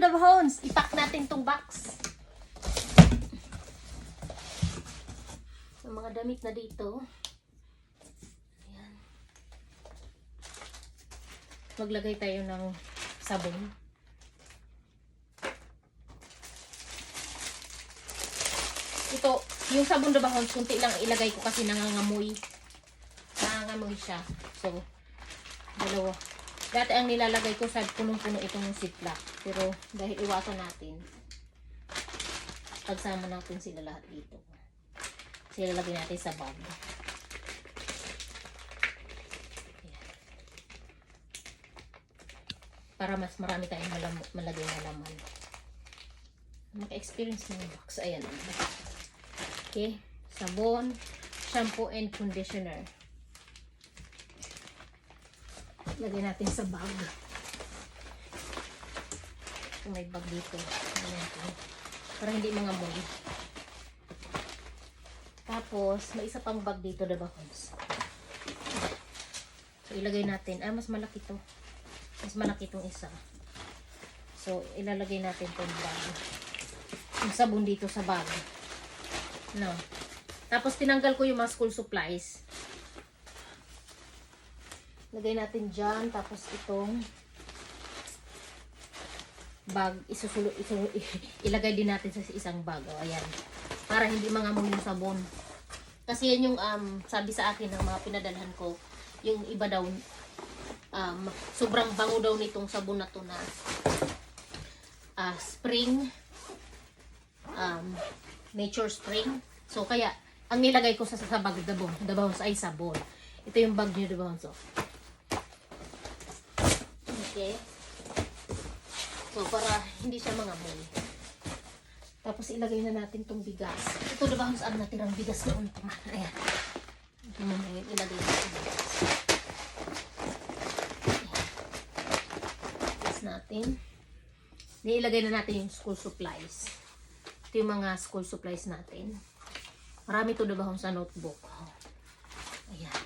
the bones. Ipack natin tong box. Yung mga damit na dito. Ayan. Maglagay tayo ng sabon. Ito, yung sabon the bones, kunti lang ilagay ko kasi nangangamoy. Nangangamoy siya. So, dalawa. Dati ang nilalagay ko sa punong-puno itong ziplock. Pero dahil iwasan natin, pagsama natin sila lahat dito. Sila lagay natin sa bag. Para mas marami tayong malam malagay na laman. Maka-experience ng box. Ayan. Okay. Sabon, shampoo, and conditioner. Lagay natin sa bag. Kung may bag dito. Para hindi mga muli. Tapos, may isa pang bag dito, diba, Cons? So, ilagay natin. Ah, mas malaki to. Mas malaki tong isa. So, ilalagay natin tong bag. Yung sabon dito sa bag. No. Tapos, tinanggal ko yung mga school supplies. Lagay natin dyan. Tapos itong bag, isusulo, isulo, ilagay din natin sa isang bag. O, ayan. Para hindi mangamoy yung sabon. Kasi yan yung um, sabi sa akin ng mga pinadalhan ko. Yung iba daw, um, sobrang bango daw nitong sabon na to na ah, spring um, nature spring. So, kaya, ang nilagay ko sa, sa bag, dabong, dabong ay sabon. Ito yung bag niyo, dabong. So, Okay. So, para hindi siya muli. Tapos, ilagay na natin tong bigas. Ito na ba kung saan natirang bigas noon? Ayan. Ito mo ngayon, ilagay natin bigas. Bigas natin. Then, ilagay na natin yung school supplies. Ito yung mga school supplies natin. Marami to diba sa notebook. Ayan.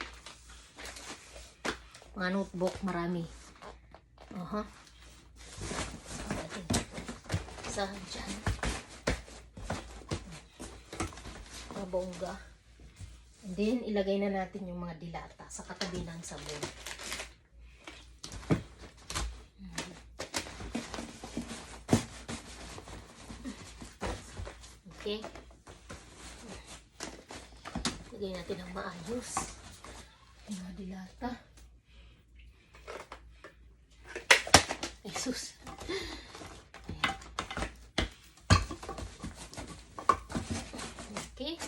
Mga notebook, marami. Aha. Isa dyan. Mga bongga. And then, ilagay na natin yung mga dilata sa katabi ng sabon. Okay. Lagay natin ng maayos. Yung mga dilata. Jesus. Okay.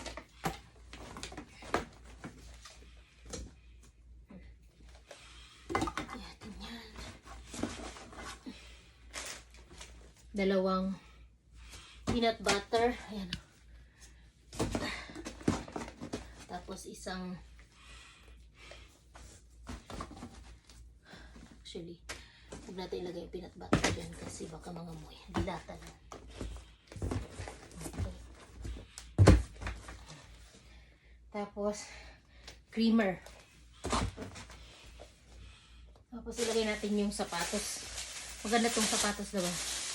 Ayan yan. Dalawang peanut butter. Ayan. Tapos isang actually Huwag natin ilagay yung peanut butter dyan kasi baka mga moy. Dilata lang. Okay. Tapos, creamer. Tapos ilagay natin yung sapatos. Maganda tong sapatos diba?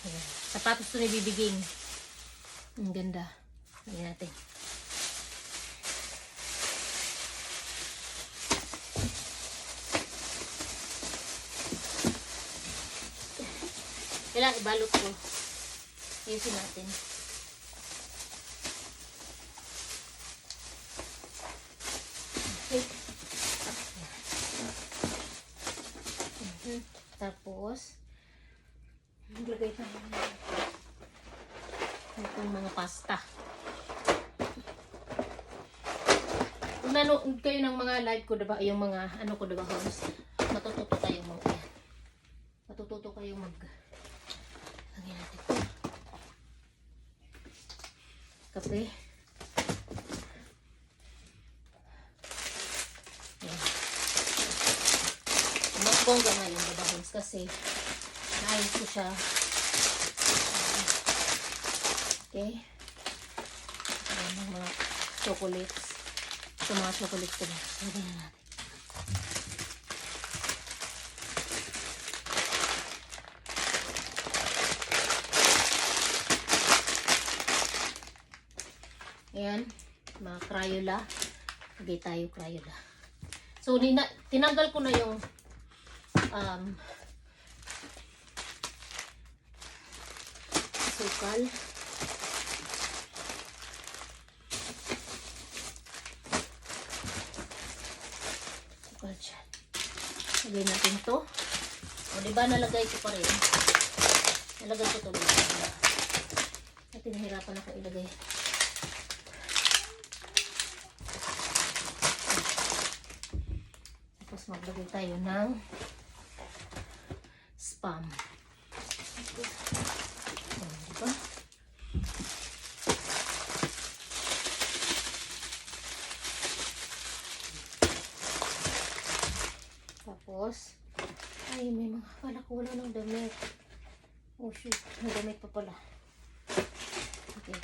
Ayan. Sapatos to ni bibiging. Ang ganda. Lagyan natin. Kailangan ibalot ko. Ayusin natin. Okay. Tapos, maglagay tayo ng itong mga pasta. Kung nanood kayo ng mga live ko, diba? Yung mga, ano ko, diba, homes? Matututo tayong mag. Matututo kayong mag, lagyan natin ito. Kape. Yan. Mas bongga nga yung diba, homes? Kasi, siya. Okay. Ayan ang mga chocolates. Ito mga chocolates ko. Lagyan na natin. Ayan, mga Crayola. Lagay tayo Crayola. So, nina tinanggal ko na yung um, sukal. Sukal dyan. Lagay natin to. O, di ba nalagay ko pa rin? Nalagay ko to. At tinahirapan ako ilagay. Tapos maglagay tayo ng spam. Ayan, di ba? Tapos, ay, may mga pala ko wala ng damit. Oh, shoot. May damit pa pala. Okay.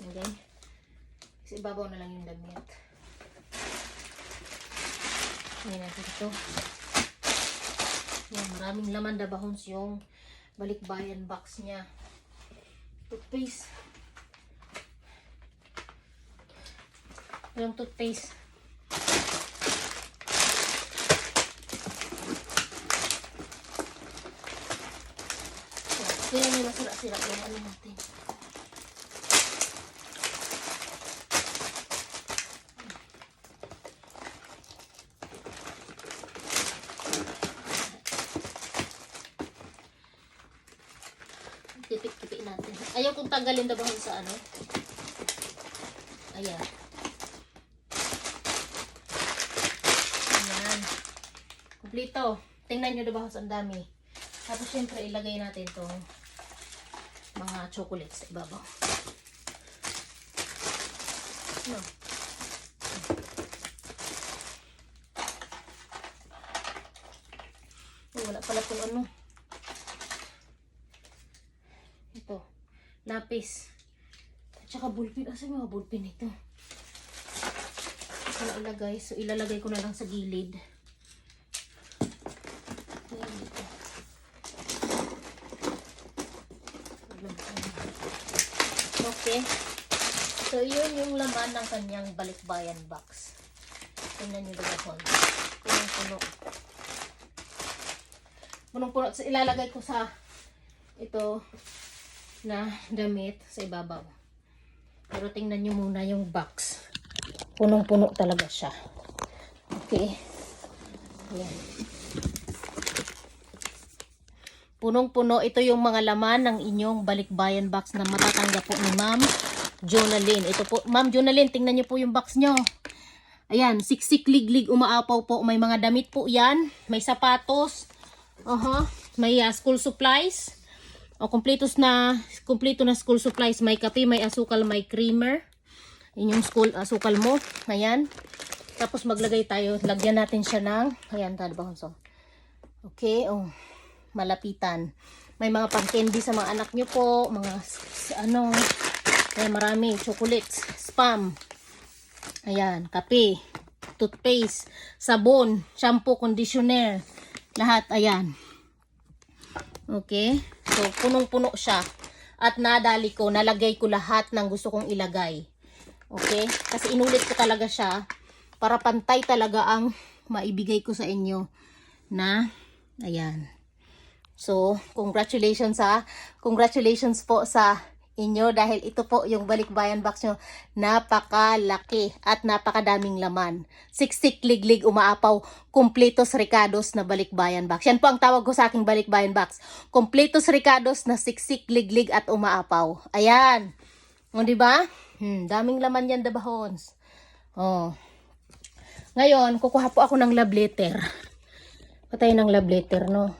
Okay. Kasi ibabaw na lang yung damit. Ngayon natin ito. Yan, maraming laman na bahons yung balikbayan box niya. Toothpaste. Yung toothpaste. Kaya may masira-sira yung ano natin. Tipik-tipik natin. Ayaw kong tanggalin na bahon sa ano. Ayan. Ayan. Kumplito. Tingnan nyo na bahon ang dami. Tapos syempre ilagay natin itong mga chocolates sa ibabaw. No. Wala pala itong ano. Ito. Lapis. At saka bulpin. Asa yung mga bulpin ito? Ito na ilagay. So ilalagay ko na lang sa gilid. Ayan dito. Okay. So, yun yung laman ng kanyang balikbayan box. Tingnan nyo ba Punong-puno. Punong-puno. So, ilalagay ko sa ito na damit sa ibabaw. Pero tingnan nyo muna yung box. Punong-puno talaga siya. Okay. Ayan. Punong-puno, ito yung mga laman ng inyong balikbayan box na matatanggap po ni Ma'am Jonalyn. Ito po, Ma'am Jonalyn, tingnan niyo po yung box nyo. Ayan, siksik liglig umaapaw po. May mga damit po yan. May sapatos. Aha, may uh, school supplies. O kumpletos na, kumpleto na school supplies. May kape, may asukal, may creamer. Yun yung school asukal mo. Ayan. Tapos maglagay tayo, lagyan natin siya ng, ayan, tado ba so. Okay, oh malapitan. May mga pang-candy sa mga anak nyo po, mga ano, may marami, chocolates, spam. Ayan, kape, toothpaste, sabon, shampoo, conditioner, lahat, ayan. Okay? So, punong-puno siya. At nadali ko, nalagay ko lahat ng gusto kong ilagay. Okay? Kasi inulit ko talaga siya para pantay talaga ang maibigay ko sa inyo na, ayan. So, congratulations ha. Congratulations po sa inyo dahil ito po yung balikbayan box nyo. Napakalaki at napakadaming laman. Siksik liglig umaapaw. Completos ricados na balikbayan box. Yan po ang tawag ko sa aking balikbayan box. Completos ricados na siksik liglig at umaapaw. Ayan. O, di ba? Hmm, daming laman yan, dabahons. Oh. Ngayon, kukuha po ako ng love letter. Patay ng love letter, no?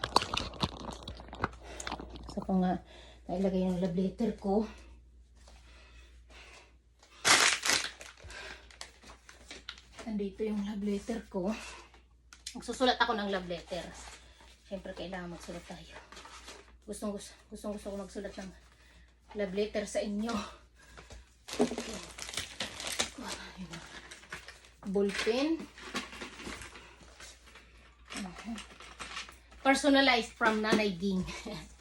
Sa ko nga, nailagay yung love letter ko. Nandito yung love letter ko. Magsusulat ako ng love letter. Siyempre, kailangan magsulat tayo. Gustong gusto, gustong gusto ko magsulat ng love letter sa inyo. Ballpen. Personalized from Nanay Ging.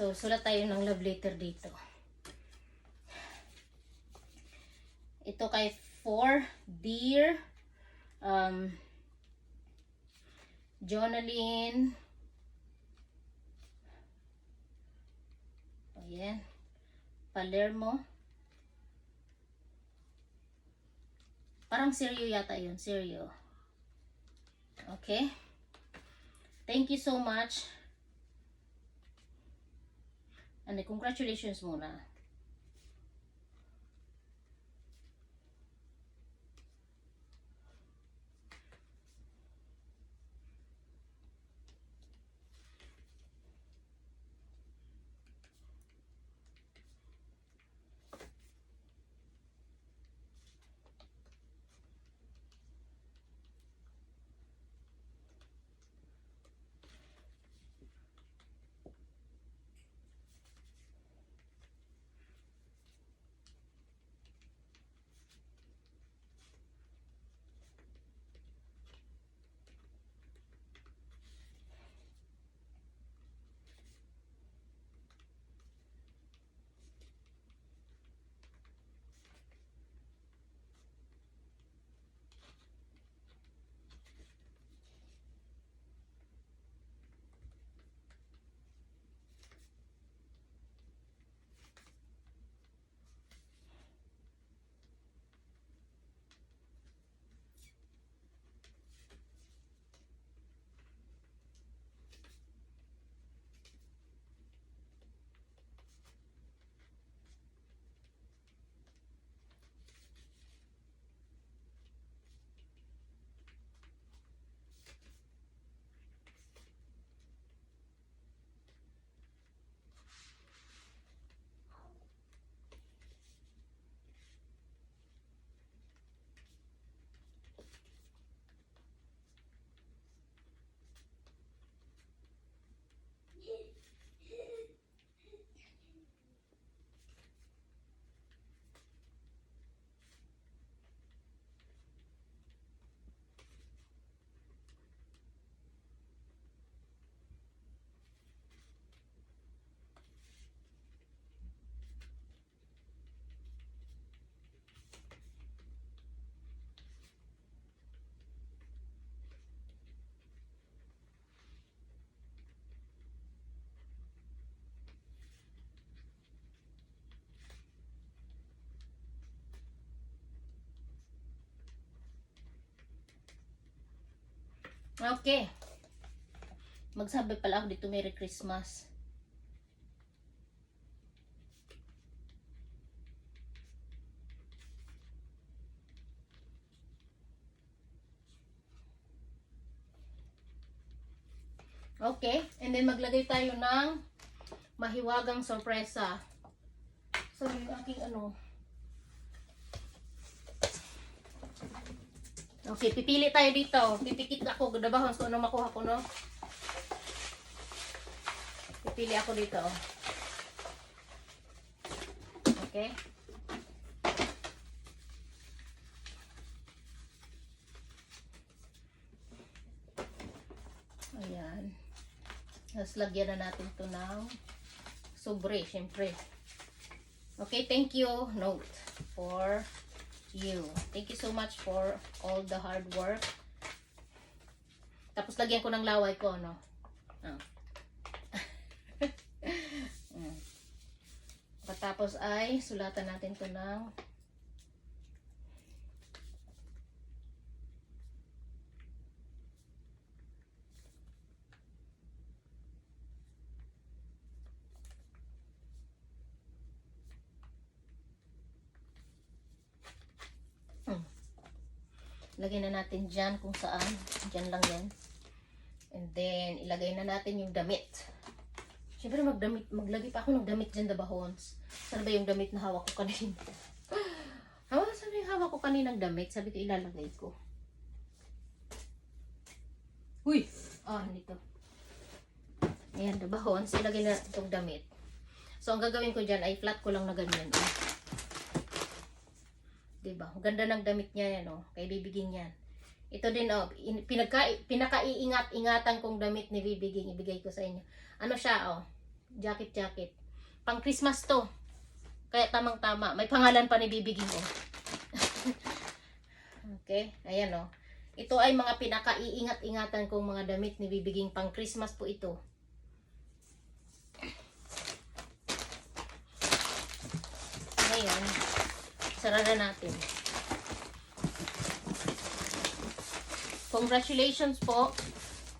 So, sulat tayo ng love letter dito. Ito kay for dear um, Jonaline Ayan. Palermo. Parang seryo yata yun. Seryo. Okay. Thank you so much. And congratulations muna. Okay. Magsabi pala ako dito Merry Christmas. Okay. And then maglagay tayo ng mahiwagang sorpresa. So yung aking ano. Okay, pipili tayo dito. Pipikit ako. Gadabahon so ano makuha ko, no? Pipili ako dito. Okay. Ayan. Tapos lagyan na natin to ng sobre, syempre. Okay, thank you. Note for you. Thank you so much for all the hard work. Tapos lagyan ko ng laway ko, no? Oh. Mm. Pagkatapos ay sulatan natin to ng Lagyan na natin dyan kung saan. Dyan lang yan. And then, ilagay na natin yung damit. Siyempre, magdamit, maglagay pa ako ng damit dyan, dabahons. Saan ba yung damit na hawak ko kanina? Hawa, saan yung hawak ko kaninang damit? Sabi ko, ilalagay ko. Uy! Ah, nito. Ayan, dabahons. Ilagay na itong damit. So, ang gagawin ko dyan ay flat ko lang na ganyan. Oh. Diba? Ganda ng damit niya yan, oh. Kay bibiging yan. Ito din, oh. in- Pinagka, pinakaiingat-ingatan kong damit ni bibiging. Ibigay ko sa inyo. Ano siya, oh. jacket jacket. Pang Christmas to. Kaya tamang-tama. May pangalan pa ni bibigin ko. okay, ayan oh. Ito ay mga pinaka-iingat-ingatan kong mga damit ni bibiging pang Christmas po ito. Ngayon, sara na natin. Congratulations po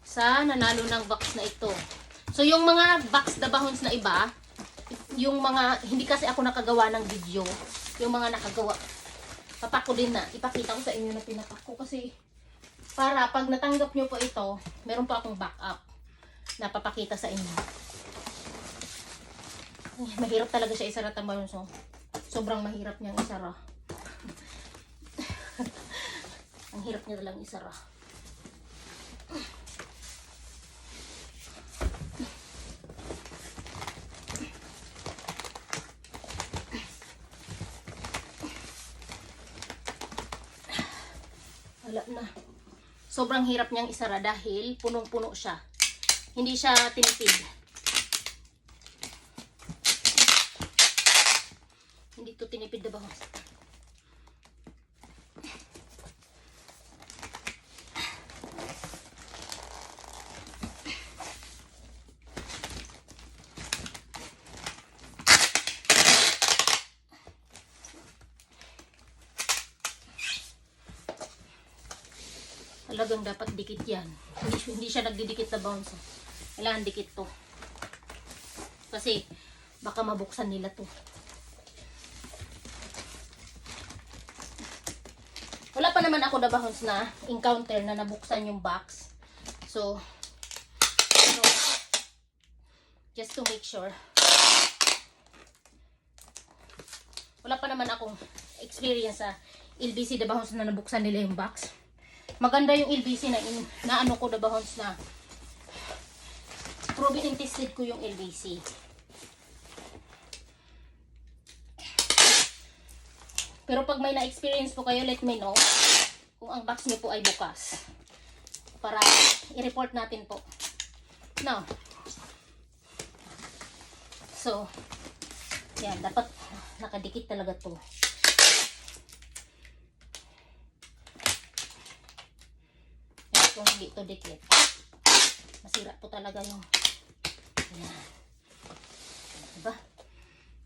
sa nanalo ng box na ito. So, yung mga box na bahons na iba, yung mga, hindi kasi ako nakagawa ng video, yung mga nakagawa, papako din na, ipakita ko sa inyo na pinapako kasi para pag natanggap nyo po ito, meron pa akong backup na papakita sa inyo. Ay, mahirap talaga siya isara tambayon so. Sobrang mahirap niyang isara. Ang hirap niya lang isara. Wala na. Sobrang hirap niyang isara dahil punong-puno siya. Hindi siya tinipid. Tinipid na bangos. Talagang dapat dikit yan. Hindi, hindi siya nagdidikit na bounce. Kailangan dikit to. Kasi baka mabuksan nila to. Wala pa naman ako na bounce na encounter na nabuksan yung box. So, so just to make sure. Wala pa naman akong experience sa LBC bounce na nabuksan nila yung box maganda yung LBC na, in, na ano ko na bahons na proven and tested ko yung LBC. Pero pag may na-experience po kayo, let me know kung ang box niyo po ay bukas. Para i-report natin po. No. So, yan, dapat nakadikit talaga to. kung hindi ito dikit. Masira po talaga yung yan. Diba?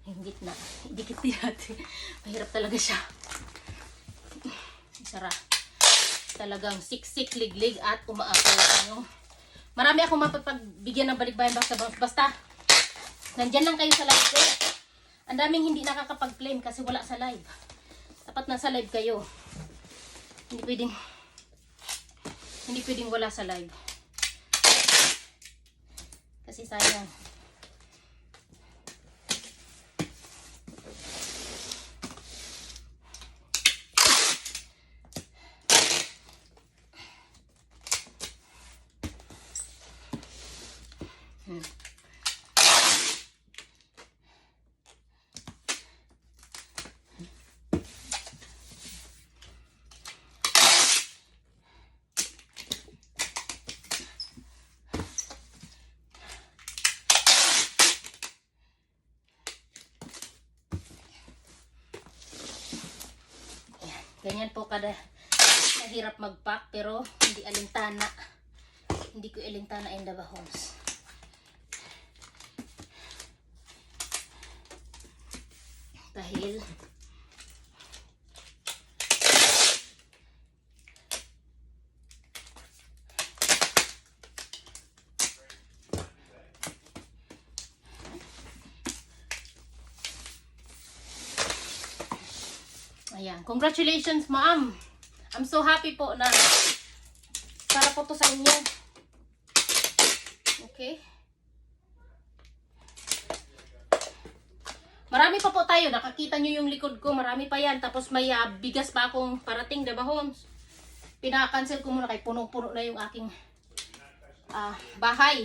Yung gitna. Dikit din natin. Mahirap talaga siya. Sara. Talagang siksik, liglig at umaapaw ano. Marami akong mapapagbigyan ng balikbayan basta basta nandyan lang kayo sa live ko. Ang daming hindi nakakapag-claim kasi wala sa live. Dapat nasa live kayo. Hindi pwedeng hindi pwedeng wala sa live. Kasi sayang. Hmm. Ganyan po kada mahirap mag-pack pero hindi alintana. Hindi ko alintana in the bahons. Dahil Ayan. Congratulations, ma'am. I'm so happy po na para po to sa inyo. Okay? Marami pa po tayo. Nakakita nyo yung likod ko. Marami pa yan. Tapos may ah, bigas pa akong parating, diba, Homes? Pinaka-cancel ko muna kay punong-puno na yung aking ah, bahay.